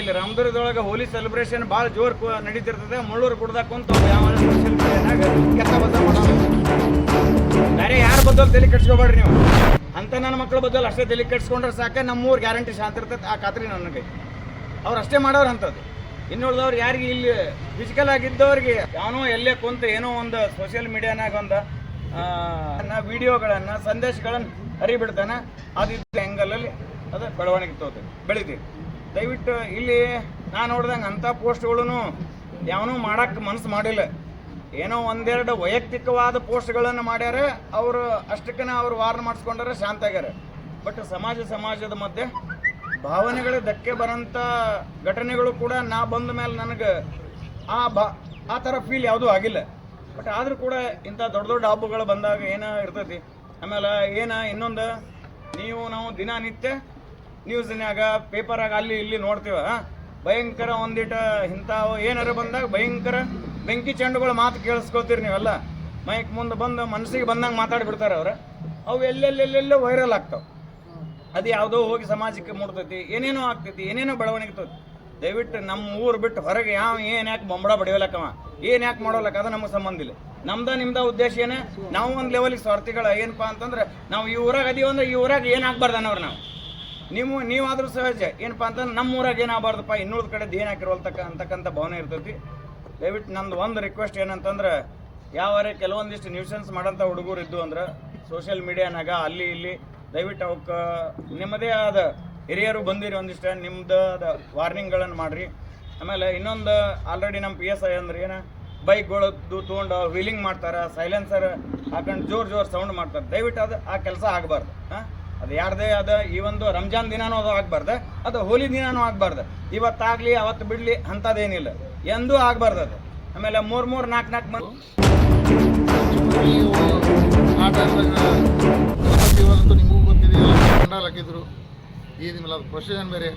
ಇಲ್ಲಿ ರಾಮದುರ್ಗದೊಳಗೆ ಹೋಲಿ ಸೆಲೆಬ್ರೇಷನ್ ಭಾಳ ಜೋರು ನಡೀತಿರ್ತದೆ. ಮುಳ್ಳೂರು ಗುಡ್ದಾಗ ಕುಂತ ಕೆತ್ತ ಬೇರೆ ಯಾರ ಬದಲು ತಲೆ ಕಟ್ಸ್ಕೋಬೇಡ್ರಿ ನೀವು. ಅಂತ ನನ್ನ ಮಕ್ಕಳ ಬದಲು ಅಷ್ಟೇ ತಲೆ ಕಟ್ಸ್ಕೊಂಡ್ರೆ ಸಾಕ. ನಮ್ಮೂರು ಗ್ಯಾರಂಟಿ ಶಾಂತಿ ಇರ್ತದೆ ಆ ಖಾತ್ರಿ ನನಗೆ. ಅವ್ರು ಅಷ್ಟೇ ಮಾಡೋರು ಅಂಥದ್ದು. ಇನ್ನುಳಿದವ್ರು ಯಾರಿಗೆ ಇಲ್ಲಿ ಫಿಸಿಕಲ್ ಆಗಿದ್ದವ್ರಿಗೆ ಯಾವನೋ ಎಲ್ಲೇ ಕುಂತ ಏನೋ ಒಂದು ಸೋಷಿಯಲ್ ಮೀಡಿಯಾನಾಗ ಒಂದು ವಿಡಿಯೋಗಳನ್ನು ಸಂದೇಶಗಳನ್ನು ಹರಿಬಿಡ್ತಾನೆ. ಅದಿದ್ದ ಹೆಂಗಲ್ಲಲ್ಲಿ ಅದು ಬೆಳವಣಿಗೆ ತೋತೆ ಬೆಳಿತೀವಿ. ದಯವಿಟ್ಟು ಇಲ್ಲಿ ನಾನು ನೋಡ್ದಂಗೆ ಅಂಥ ಪೋಸ್ಟ್ಗಳೂ ಯಾವನೂ ಮಾಡೋಕ್ಕೆ ಮನಸ್ಸು ಮಾಡಿಲ್ಲ. ಏನೋ ಒಂದೆರಡು ವೈಯಕ್ತಿಕವಾದ ಪೋಸ್ಟ್ಗಳನ್ನು ಮಾಡ್ಯಾರ, ಅವರು ಅಷ್ಟಕ್ಕನ ಅವ್ರು ವಾರ್ನ್ ಮಾಡಿಸ್ಕೊಂಡ್ರೆ ಶಾಂತ ಆಗ್ಯಾರ. ಬಟ್ ಸಮಾಜ ಸಮಾಜದ ಮಧ್ಯೆ ಭಾವನೆಗಳು ಧಕ್ಕೆ ಬರೋಂಥ ಘಟನೆಗಳು ಕೂಡ ನಾ ಬಂದ ಮೇಲೆ ನನಗೆ ಆ ಬಾ, ಆ ಥರ ಫೀಲ್ ಯಾವುದೂ ಆಗಿಲ್ಲ. ಬಟ್ ಆದರೂ ಕೂಡ ಇಂಥ ದೊಡ್ಡ ದೊಡ್ಡ ಹಬ್ಬಗಳು ಬಂದಾಗ ಏನೋ ಇರ್ತೈತಿ? ಆಮೇಲೆ ಏನ ಇನ್ನೊಂದು? ನೀವು ನಾವು ದಿನನಿತ್ಯ ನ್ಯೂಸ್ನ್ಯಾಗ ಪೇಪರಾಗ ಅಲ್ಲಿ ಇಲ್ಲಿ ನೋಡ್ತೀವ. ಭಯಂಕರ ಒಂದಿಟ ಇಂಥವು ಏನಾರ ಬಂದಾಗ ಭಯಂಕರ ಬೆಂಕಿ ಚೆಂಡುಗಳ ಮಾತು ಕೇಳಿಸ್ಕೊತೀರಿ ನೀವೆಲ್ಲ. ಮೈಕ್ ಮುಂದೆ ಬಂದು ಮನಸ್ಸಿಗೆ ಬಂದಂಗೆ ಮಾತಾಡ್ಬಿಡ್ತಾರೆ ಅವ್ರು. ಅವು ಎಲ್ಲೆಲ್ಲೆಲ್ಲೆಲ್ಲೋ ವೈರಲ್ ಆಗ್ತಾವೆ. ಅದು ಯಾವುದೋ ಹೋಗಿ ಸಮಾಜಕ್ಕೆ ಮುಡ್ತೈತಿ ಏನೇನೋ ಆಗ್ತೈತಿ, ಏನೇನೋ ಬೆಳವಣಿಗೆ ತೋತಿ ದಯವಿಟ್ಟು ನಮ್ಮ ಊರು ಬಿಟ್ಟು ಹೊರಗೆ ಯಾವ ಏನು ಯಾಕೆ ಬೊಂಬಡ ಬಡಿಯೋಲಕ್ಕವ? ಏನು ಯಾಕೆ ಮಾಡೋಲಕ್ಕ? ಅದು ನಮಗೆ ಸಂಬಂಧ ಇಲ್ಲ. ನಮ್ದ ನಿಮ್ದ ಉದ್ದೇಶ ಏನೇ? ನಾವು ಒಂದು ಲೆವೆಲಿಗೆ ಸ್ವಾರ್ಥಿಗಳ. ಏನಪ್ಪ ಅಂತಂದ್ರೆ, ನಾವು ಈ ಊರಾಗ ಅದೀವಂದ್ರೆ ಈ ಊರಾಗ ಏನಾಗಬಾರ್ದು ಅನ್ನೋರು ನಾವು. ನೀವು, ನೀವಾದರೂ ಸಹಜ. ಏನಪ್ಪ ಅಂತಂದ್ರೆ ನಮ್ಮ ಊರಾಗ ಏನಾಗಬಾರ್ದಪ್ಪ? ಇನ್ನುಳಿದ ಕಡೆ ಏನು ಹಾಕಿರೋಲ್ತಕ್ಕ ಅಂತಕ್ಕಂಥ ಭಾವನೆ ಇರ್ತೈತಿ. ದಯವಿಟ್ಟು ನಂದು ಒಂದು ರಿಕ್ವೆಸ್ಟ್ ಏನಂತಂದ್ರೆ, ಯಾವ ಕೆಲವೊಂದಿಷ್ಟು ನ್ಯೂಸೆನ್ಸ್ ಮಾಡೋಂಥ ಹುಡುಗರು ಇದ್ದು ಅಂದ್ರೆ ಸೋಷಿಯಲ್ ಮೀಡಿಯಾನಾಗ ಅಲ್ಲಿ ಇಲ್ಲಿ, ದಯವಿಟ್ಟು ಅವಕ್ಕೆ, ನಿಮ್ಮದೇ ಆದ ಹಿರಿಯರು ಬಂದಿರಿ ಒಂದಿಷ್ಟು, ನಿಮ್ದು ವಾರ್ನಿಂಗ್ ವಾರ್ನಿಂಗ್ಗಳನ್ನು ಮಾಡಿರಿ. ಆಮೇಲೆ ಇನ್ನೊಂದು ಆಲ್ರೆಡಿ ನಮ್ಮ ಪಿ ಎಸ್ ಐ ಅಂದ್ರೆ ಏನು? ಬೈಕ್ಗಳದ್ದು ತೊಗೊಂಡು ವೀಲಿಂಗ್ ಮಾಡ್ತಾರೆ ಸೈಲೆನ್ಸರ್ ಹಾಕೊಂಡು ಜೋರು ಜೋರು ಸೌಂಡ್ ಮಾಡ್ತಾರೆ. ದಯವಿಟ್ಟು ಅದು, ಆ ಕೆಲಸ ಆಗಬಾರ್ದು. ಹಾಂ? ಅದು ಯಾರದೇ ಅದ ಈ ಒಂದು ರಂಜಾನ್ ದಿನಾನೂ ಅದು ಆಗ್ಬಾರ್ದು, ಅದು ಹೋಲಿ ದಿನಾನೂ ಆಗ್ಬಾರ್ದು. ಇವತ್ತಾಗಲಿ, ಅವತ್ತು ಬಿಡಲಿ ಅಂಥದ್ದೇನಿಲ್ಲ. ಎಂದೂ ಆಗ್ಬಾರ್ದು ಅದು. ಆಮೇಲೆ ಮೂರು ಮೂರು ನಾಲ್ಕು ನಾಲ್ಕು ಮಂದಿ ನಿಮಗೂ ಗೊತ್ತಿದೆ ಪಂಡಾಲ್ ಹಾಕಿದ್ರು ಈದ್ ಮಿಲಾದ್ ಪ್ರೊಸೆಷನ್ ಬೇರೆ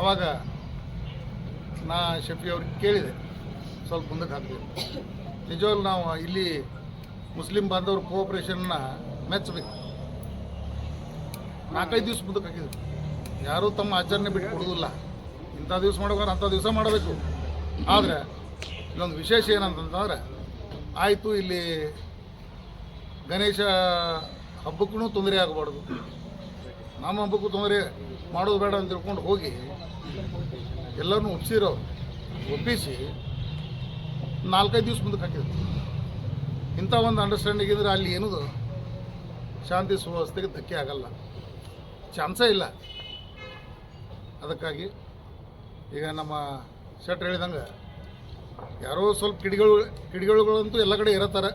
ಅವಾಗ ನಾ ಶೆಫಿ ಅವ್ರಿಗೆ ಕೇಳಿದೆ, ಸ್ವಲ್ಪ ಮುಂದಕ್ಕೆ ಹಾಕ್ತೀವಿ ನಿಜವಾಗ್ಲೂ ನಾವು ಇಲ್ಲಿ ಮುಸ್ಲಿಂ ಬಾಂಧವ್ರ ಕೋಆಪ್ರೇಷನ್ನ ಮೆಚ್ಚಬೇಕು ನಾಲ್ಕೈದು ದಿವಸ ಮುಂದಕ್ಕೆ ಹಾಕಿದ್ರು. ಯಾರೂ ತಮ್ಮ ಆಚರಣೆ ಬಿಟ್ಟು ಕೊಡೋದಿಲ್ಲ. ಇಂಥ ದಿವಸ ಮಾಡ್ಬೇಕಾದ್ರೆ ಅಂಥ ದಿವಸ ಮಾಡಬೇಕು. ಆದರೆ, ಇಲ್ಲೊಂದು ವಿಶೇಷ ಏನಂತಂತಂದ್ರೆ ಆಯಿತು ಇಲ್ಲಿ ಗಣೇಶ ಹಬ್ಬಕ್ಕೂ ತೊಂದರೆ ಆಗಬಾರ್ದು. ನಮ್ಮ ಹಬ್ಬಕ್ಕೂ ತೊಂದರೆ ಮಾಡೋದು ಬೇಡ ಅಂತ ತಿಳ್ಕೊಂಡು ಹೋಗಿ ಎಲ್ಲರನ್ನೂ ಒಪ್ಸಿರೋ, ಒಪ್ಪಿಸಿ ನಾಲ್ಕೈದು ದಿವ್ಸ ಮುಂದಕ್ಕೆ ಹಾಕಿದ್ರು. ಇಂಥ ಒಂದು ಅಂಡರ್ಸ್ಟ್ಯಾಂಡಿಂಗ್ ಇದ್ರೆ ಅಲ್ಲಿ ಏನದು? ಶಾಂತಿ ಸುವ್ಯವಸ್ಥೆಗೆ ಧಕ್ಕೆ ಆಗಲ್ಲ. ಚಾನ್ಸೇ ಇಲ್ಲ. ಅದಕ್ಕಾಗಿ ಈಗ ನಮ್ಮ ಶೆಟ್ರ್ ಹೇಳಿದಂಗೆ ಯಾರೋ ಸ್ವಲ್ಪ ಕಿಡಿಗಳು, ಕಿಡಿಗಳುಗಳಂತೂ ಎಲ್ಲ ಕಡೆ ಇರತ್ತಾರೆ.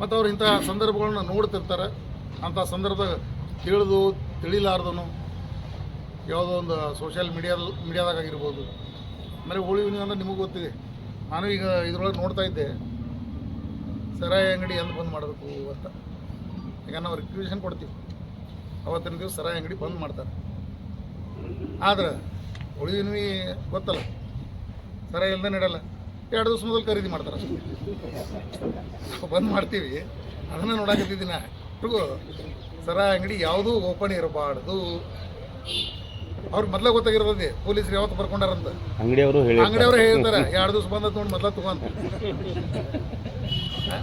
ಮತ್ತು ಅವ್ರು ಇಂಥ ಸಂದರ್ಭಗಳನ್ನ ನೋಡ್ತಿರ್ತಾರೆ. ಅಂಥ ಸಂದರ್ಭದಾಗ ತಿಳಿದು ತಿಳಿಲಾರ್ದನು ಯಾವುದೋ ಒಂದು ಸೋಷಿಯಲ್ ಮೀಡಿಯಾದ ಮೀಡಿಯಾದಾಗ ಆಗಿರ್ಬೋದು. ಆಮೇಲೆ ಹೋಳಿ ಅಂದ್ರೆ ನಿಮಗೆ ಗೊತ್ತಿದೆ. ನಾನು ಈಗ ಇದ್ರೊಳಗೆ ನೋಡ್ತಾ ಇದ್ದೆ. ಸರಾಯಿ ಅಂಗಡಿ ಎಂದು ಬಂದ್ ಮಾಡಬೇಕು ಅಂತ. ಈಗ ನಾವು ರಿಕ್ವಿಷನ್ ಕೊಡ್ತೀವಿ. ಅವತ್ತಿನ ದಿವಸ ಸರಾಯಿ ಅಂಗಡಿ ಬಂದ್ ಮಾಡ್ತಾರೆ. ಆದ್ರೆ ಉಳಿದಿನವಿ ಗೊತ್ತಲ್ಲ ಸರ ಇಲ್ಲದೆ ನಡೆಯಲ್ಲ. ಎರಡು ದಿವಸ ಮೊದಲು ಖರೀದಿ ಮಾಡ್ತಾರೆ ಅಷ್ಟೇ. ಬಂದ್ ಮಾಡ್ತೀವಿ. ಅದನ್ನ ನೋಡಕತ್ತಿದ್ದೀನಿ. ನಾ ಟ್ರಿಗೂ ಸರ ಅಂಗಡಿ ಯಾವುದೂ ಓಪನ್ ಇರಬಾರ್ದು. ಅವ್ರಿಗೆ ಮೊದಲೇ ಗೊತ್ತಾಗಿರ್ತದೆ ಪೊಲೀಸರು ಯಾವತ್ತು ಬರ್ಕೊಂಡಾರಂತ. ಅಂಗಡಿಯವರು ಅಂಗಡಿಯವರು ಅಂಗಡಿಯವ್ರು ಹೇಳ್ತಾರೆ ಎರಡು ದಿವಸ ಬಂದದ್ದು ನೋಡಿ ಮೊದಲ ತಗೊಂತ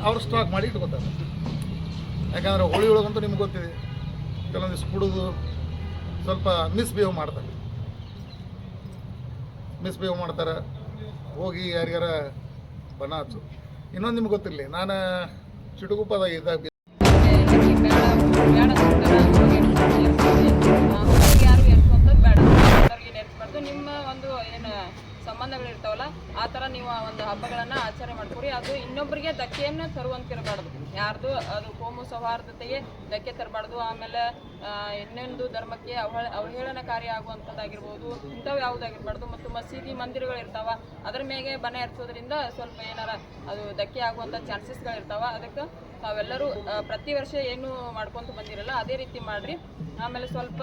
ಅವ್ರು ಸ್ಟಾಕ್ ಮಾಡಿ ಇಟ್ಕೊತಾರೆ. ಯಾಕಂದ್ರೆ ಹೋಳಿ ಒಳಗಂತೂ ನಿಮ್ಗೆ ಗೊತ್ತಿದೆ. ಕೆಲವೊಂದಿಷ್ಟು ಕುಡಿದು, ಸ್ವಲ್ಪ ಮಿಸ್ಬಿಹೇವ್ ಮಾಡ್ತಾರೆ. ಮಿಸ್ಬಿಹೇವ್ ಮಾಡ್ತಾರೆ. ಹೋಗಿ ಯಾರಿಗಾರ ಬಣ್ಣ ಹಚ್ಚು. ಇನ್ನೊಂದು ನಿಮ್ಗೆ ಗೊತ್ತಿರಲಿ, ನಾನು ಚಿಟುಗುಪ್ಪದಾಗ ಇದ್ದಾಗ ಯಾರು ನಿಮ್ಮ ಒಂದು ಏನು ಸಂಬಂಧಗಳು ಇರ್ತಾವಲ್ಲ ಆ ಥರ ನೀವು ಆ ಒಂದು ಹಬ್ಬಗಳನ್ನ ಆಚರಣೆ ಮಾಡ್ಕೊಡಿ. ಅದು ಇನ್ನೊಬ್ಬರಿಗೆ ಧಕ್ಕೆಯನ್ನು ತರುವಂತಿರಬಾರ್ದು. ಯಾರ್ದು, ಅದು ಕೋಮು ಸೌಹಾರ್ದತೆಗೆ ಧಕ್ಕೆ ತರಬಾರ್ದು. ಆಮೇಲೆ ಇನ್ನೊಂದು ಧರ್ಮಕ್ಕೆ ಅವಹೇಳ ಅವಹೇಳನಕಾರಿ ಆಗುವಂಥದ್ದಾಗಿರ್ಬೋದು ಇಂಥವು ಯಾವುದಾಗಿರ್ಬಾರ್ದು. ಮತ್ತು ಮಸೀದಿ ಮಂದಿರಗಳು ಇರ್ತಾವ ಅದ್ರ ಮೇಲೆ ಬನೆ ಹರಿಸೋದ್ರಿಂದ ಸ್ವಲ್ಪ ಏನಾರ ಅದು ಧಕ್ಕೆ ಆಗುವಂಥ ಚಾನ್ಸಸ್ಗಳಿರ್ತಾವ. ಅದಕ್ಕೆ ತಾವೆಲ್ಲರೂ ಪ್ರತಿ ವರ್ಷ ಏನು ಮಾಡ್ಕೊತ ಬಂದಿರಲ್ಲ, ಅದೇ ರೀತಿ ಮಾಡ್ರಿ. ಆಮೇಲೆ ಸ್ವಲ್ಪ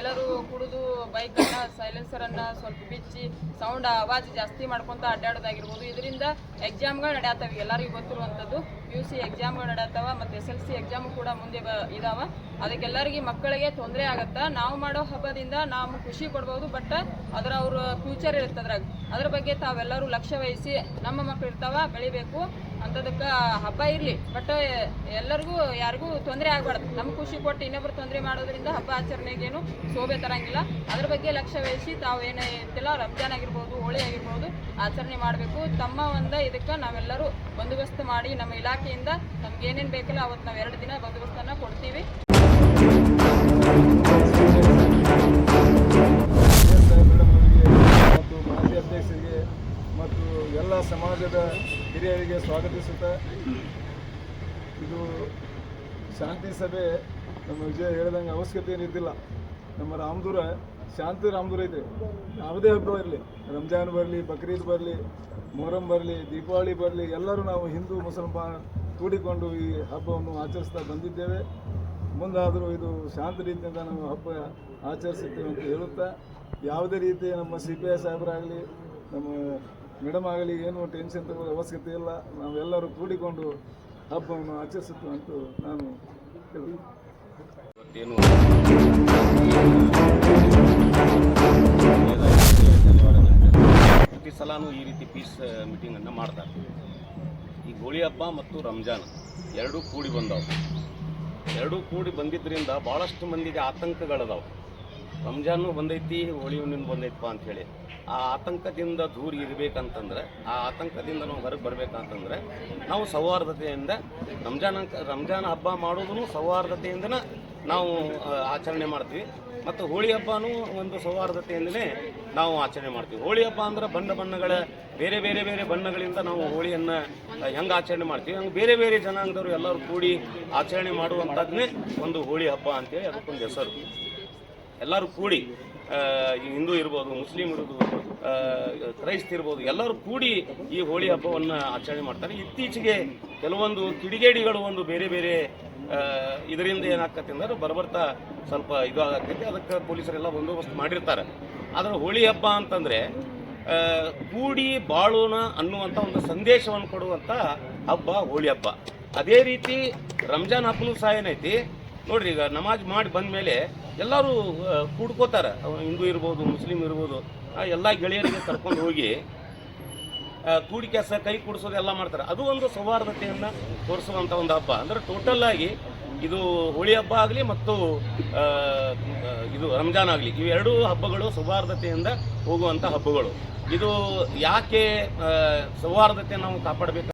ಎಲ್ಲರೂ ಕುಡಿದು ಬೈಕನ್ನು ಸೈಲೆನ್ಸರನ್ನು ಸ್ವಲ್ಪ ಬಿಚ್ಚಿ ಸೌಂಡ್ ಆವಾಜ್ ಜಾಸ್ತಿ ಮಾಡ್ಕೊಂತ ಅಡ್ಡಾಡೋದಾಗಿರ್ಬೋದು. ಇದರಿಂದ ಎಕ್ಸಾಮ್ಗಳು ನಡೆಯತ್ತವೆ ಎಲ್ಲರಿಗೂ ಗೊತ್ತಿರುವಂಥದ್ದು ಯು ಸಿ ಎಕ್ಸಾಮ್ಗಳು ನಡೆಯತ್ತವ ಮತ್ತು ಎಸ್ ಎಲ್ ಸಿ ಎಕ್ಸಾಮು ಕೂಡ ಮುಂದೆ ಬ ಇದಾವ. ಅದಕ್ಕೆಲ್ಲರಿಗೆ ಮಕ್ಕಳಿಗೆ ತೊಂದರೆ ಆಗುತ್ತೆ? ನಾವು ಮಾಡೋ ಹಬ್ಬದಿಂದ ನಾವು ಖುಷಿ ಕೊಡ್ಬೋದು ಬಟ್ ಅದರ ಅವ್ರ ಫ್ಯೂಚರ್ ಇರುತ್ತೆ ಅದ್ರಾಗ. ಅದ್ರ ಬಗ್ಗೆ ತಾವೆಲ್ಲರೂ ಲಕ್ಷ್ಯ ವಹಿಸಿ ನಮ್ಮ ಮಕ್ಕಳು ಇರ್ತಾವ, ಬೆಳಿಬೇಕು. ಅಂಥದಕ್ಕೆ ಹಬ್ಬ ಇರಲಿ. ಬಟ್ ಎಲ್ಲರಿಗೂ, ಯಾರಿಗೂ ತೊಂದರೆ ಆಗಬಾರ್ದು. ನಮ್ಗೆ ಖುಷಿ ಕೊಟ್ಟು ಇನ್ನೊಬ್ರು ತೊಂದರೆ ಮಾಡೋದ್ರಿಂದ ಹಬ್ಬ ಆಚರಣೆಗೇನು ಶೋಭೆ ತರಂಗಿಲ್ಲ. ಅದ್ರ ಬಗ್ಗೆ ಲಕ್ಷ್ಯ ವಹಿಸಿ ತಾವು ಏನೇ ರಂಜಾನ್ ಆಗಿರ್ಬೋದು, ಹೋಳಿ ಆಗಿರ್ಬೋದು, ಆಚರಣೆ ಮಾಡಬೇಕು. ತಮ್ಮ ಒಂದು ಇದಕ್ಕೆ ನಾವೆಲ್ಲರೂ ಬಂದೋಬಸ್ತ್ ಮಾಡಿ ನಮ್ಮ ಇಲಾಖೆಯಿಂದ ನಮ್ಗೆ ಏನೇನು ಬೇಕಲ್ಲ ಅವತ್ತು ನಾವು ಎರಡು ದಿನ ಬಂದೋಬಸ್ತನ್ನು ಕೊಡ್ತೀವಿ. ಮತ್ತು ಎಲ್ಲ ಸಮಾಜದ ಹಿರಿಯರಿಗೆ ಸ್ವಾಗತಿಸುತ್ತಾ ಇದು ಶಾಂತಿ ಸಭೆ, ನಮ್ಮ ವಿಜಯ ಹೇಳಿದಂಗೆ ಅವಶ್ಯಕತೆ ಏನಿದ್ದಿಲ್ಲ. ನಮ್ಮ ರಾಮದೂರ, ಶಾಂತಿ ರಾಮದೂರ ಇದೆ. ಯಾವುದೇ ಹಬ್ಬ ಇರಲಿ, ರಂಜಾನ್ ಬರಲಿ, ಬಕ್ರೀದ್ ಬರಲಿ, ಮೊಹರಂ ಬರಲಿ, ದೀಪಾವಳಿ ಬರಲಿ, ಎಲ್ಲರೂ ನಾವು ಹಿಂದೂ, ಮುಸಲ್ಮಾನ್ ಕೂಡಿಕೊಂಡು ಈ ಹಬ್ಬವನ್ನು ಆಚರಿಸ್ತಾ ಬಂದಿದ್ದೇವೆ. ಮುಂದಾದರೂ ಇದು ಶಾಂತ ರೀತಿಯಿಂದ ನಾವು ಹಬ್ಬ ಆಚರಿಸುತ್ತೇವೆ ಅಂತ ಹೇಳುತ್ತಾ, ಯಾವುದೇ ರೀತಿ ನಮ್ಮ ಸಿ ಪಿ ಐ ಸಾಹೇಬರಾಗಲಿ, ನಮ್ಮ ಮೇಡಮ್, ಆಗಲಿ, ಏನು ಟೆನ್ಷನ್ ತಗೊಳ್ಳೋ ಅವಶ್ಯಕತೆ ಇಲ್ಲ. ನಾವೆಲ್ಲರೂ ಕೂಡಿಕೊಂಡು ಹಬ್ಬವನ್ನು ಆಚರಿಸುತ್ತೇವೆ ಅಂತ ನಾನು ಪ್ರತಿ ಸಲನೂ ಈ ರೀತಿ ಪೀಸ್ ಮೀಟಿಂಗನ್ನು ಮಾಡ್ತಾರೆ ಈ ಗೋಳಿ ಹಬ್ಬ ಮತ್ತು ರಂಜಾನ್ ಎರಡೂ ಕೂಡಿ ಬಂದವು. ಎರಡೂ ಕೂಡಿ ಬಂದಿದ್ದರಿಂದ ಭಾಳಷ್ಟು ಮಂದಿಗೆ ಆತಂಕಗಳದಾವು. ರಂಜಾನು ಬಂದೈತಿ ಹೋಳಿ ಹುಣ್ಣಿಮೆ ಬಂದೈತಪ್ಪ ಅಂಥೇಳಿ ಆ ಆತಂಕದಿಂದ ದೂರ ಇರಬೇಕಂತಂದ್ರೆ, ಆ ಆತಂಕದಿಂದ ನಾವು ಹೊರಗೆ ಬರಬೇಕಂತಂದ್ರೆ, ನಾವು ಸೌಹಾರ್ದತೆಯಿಂದ ರಂಜಾನ್ ರಂಜಾನ್ ಹಬ್ಬ ಮಾಡೋದನ್ನು ಸೌಹಾರ್ದತೆಯಿಂದನೇ ನಾವು ಆಚರಣೆ ಮಾಡ್ತೀವಿ. ಮತ್ತು ಹೋಳಿ ಹಬ್ಬನೂ ಒಂದು ಸೌಹಾರ್ದತೆಯಿಂದಲೇ ನಾವು ಆಚರಣೆ ಮಾಡ್ತೀವಿ. ಹೋಳಿ ಹಬ್ಬ ಅಂದ್ರೆ ಬಣ್ಣ ಬಣ್ಣಗಳ, ಬೇರೆ ಬೇರೆ ಬೇರೆ ಬಣ್ಣಗಳಿಂದ ನಾವು ಹೋಳಿಯನ್ನು ಹೆಂಗೆ ಆಚರಣೆ ಮಾಡ್ತೀವಿ. ಹಂಗೆ ಬೇರೆ ಬೇರೆ ಜನಾಂಗದವರು ಎಲ್ಲರೂ ಕೂಡಿ ಆಚರಣೆ ಮಾಡುವಂಥದ್ದನ್ನೇ ಒಂದು ಹೋಳಿ ಹಬ್ಬ ಅಂತೇಳಿ ಅದಕ್ಕೊಂದು ಹೆಸರು. ಎಲ್ಲರೂ ಕೂಡಿ ಹಿಂದೂ ಇರ್ಬೋದು, ಮುಸ್ಲಿಂ ಇರ್ಬೋದು ಕ್ರೈಸ್ತ್ ಇರ್ಬೋದು, ಎಲ್ಲರೂ ಕೂಡಿ ಈ ಹೋಳಿ ಹಬ್ಬವನ್ನು ಆಚರಣೆ ಮಾಡ್ತಾರೆ. ಇತ್ತೀಚೆಗೆ ಕೆಲವೊಂದು ಕಿಡಿಗೇಡಿಗಳು ಒಂದು ಬೇರೆ ಬೇರೆ ಇದರಿಂದ ಏನಾಗ್ತೈತೆ ಅಂದ್ರೆ ಬರಬರ್ತಾ ಸ್ವಲ್ಪ ಇದು ಆಗತ್ತೈತಿ ಅದಕ್ಕೆ ಪೊಲೀಸರೆಲ್ಲ ಬಂದೋಬಸ್ತ್ ಮಾಡಿರ್ತಾರೆ. ಆದರೆ ಹೋಳಿ ಹಬ್ಬ ಅಂತಂದರೆ ಕೂಡಿ ಬಾಳೋಣ ಅನ್ನುವಂಥ ಒಂದು ಸಂದೇಶವನ್ನು ಕೊಡುವಂಥ ಹಬ್ಬ ಹೋಳಿ ಹಬ್ಬ. ಅದೇ ರೀತಿ ರಂಜಾನ್ ಹಬ್ಬನೂ ಸಹ ಏನೈತಿ ನೋಡ್ರಿ ಈಗ ನಮಾಜ್ ಮಾಡಿ ಬಂದಮೇಲೆ ಎಲ್ಲರೂ ಕೂಡ್ಕೋತಾರೆ. ಹಿಂದೂ ಇರ್ಬೋದು, ಮುಸ್ಲಿಂ ಇರ್ಬೋದು. ಎಲ್ಲ ಗೆಳೆಯರಿಗೆ ಕರ್ಕೊಂಡು ಹೋಗಿ ಕೂಡಿ ಕೆಲಸ ಕೈ ಕೂಡಿಸೋದು ಎಲ್ಲ ಮಾಡ್ತಾರೆ. ಅದು ಒಂದು ಸೌಹಾರ್ದತೆಯನ್ನು ತೋರಿಸುವಂಥ ಒಂದು ಹಬ್ಬ. ಅಂದರೆ ಟೋಟಲ್ ಆಗಿ ಇದು ಹೋಳಿ ಹಬ್ಬ ಆಗಲಿ ಮತ್ತು ಇದು ರಂಜಾನ್ ಆಗಲಿ ಇವೆರಡೂ ಹಬ್ಬಗಳು ಸೌಹಾರ್ದತೆಯಿಂದ ಹೋಗುವಂಥ ಹಬ್ಬಗಳು. ಇದು ಯಾಕೆ ಸೌಹಾರ್ದತೆ ನಾವು ಕಾಪಾಡಬೇಕು